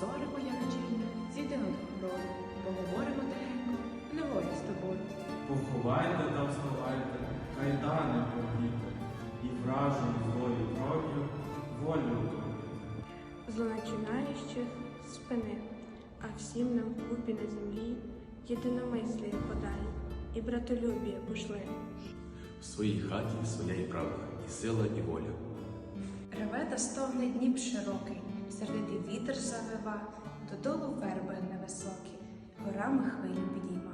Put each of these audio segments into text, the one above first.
Зорико, як вечірня, зійди над горою, поговоримо тихенько, неволі з тобою. Поховайте та вставайте, кайдани погніте, і вражу злою кров'ю волю утомити. злоначинаючих спини, а всім нам купі на землі єдиномислія подай, і братолюбія пошли. В своїй хаті своя і правда, і сила, і воля. Реве та стогне Дніп широкий, сердитий вітер завива, додолу верби невисокі, горами хвилі підійма.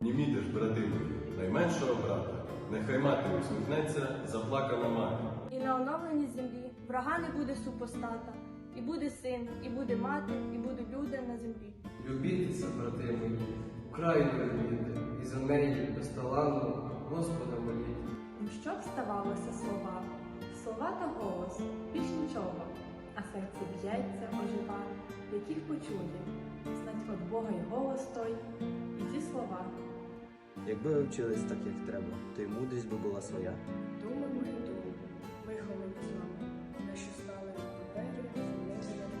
Німіте ж, брати мої, найменшого брата, нехай мати усміхнеться, заплакана мати. І на оновленій землі врага не буде супостата, і буде син, і буде мати, і будуть люди на землі. Любітеся, брати мої, Україну любіте, і за неї безталанно Господа моліть. Ну що б ставалося слова? Слова та голос, серце б'ється, ожива, яких почує, знать от Бога й голос той, і ті слова. Якби ви вчились так, як треба, то й мудрість би була своя. Думи мої думи, виховані з нами, наші стали на папері, землі.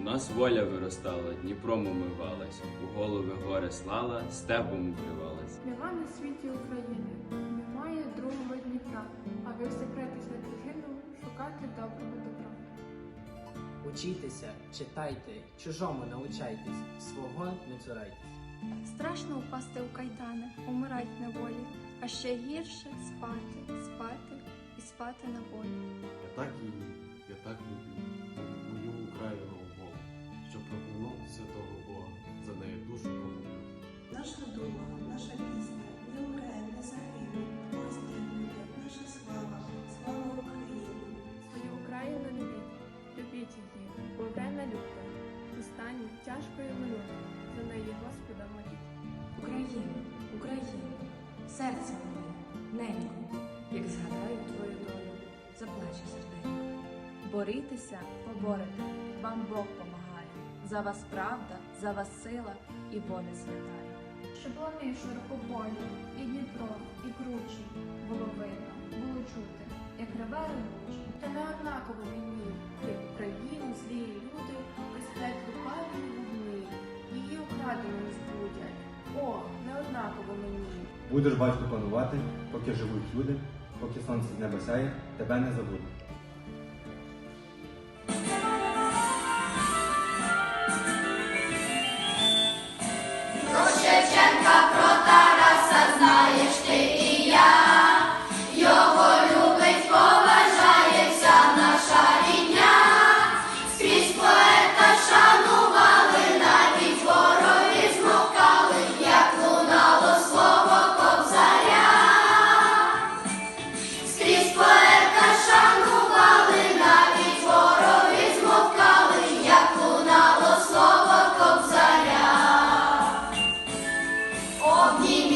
У нас воля виростала, Дніпром умивалась, у голови горе слала, степом укривалась. Нема на світі України, немає другого Дніпра, а ви в секреті Учітеся, читайте, чужому научайтесь, свого не цурайтесь. Страшно впасти у кайдани, умирать на волі, а ще гірше спати, спати і спати на волі. Я так її, я так люблю, мою Україну волю, що проклянути святого Бога, за неї душу серце моє, ненько, як згадаю твою долю, заплачу серденько. Борітеся, поборете, вам Бог помагає. За вас правда, за вас сила і воля святає. Щоб вони широкополі, і Дніпро, і кручі, було видно, було чути, як реве ревучі. Будеш батько панувати, поки живуть люди, поки сонце з неба сяє, тебе не забудуть. 我拼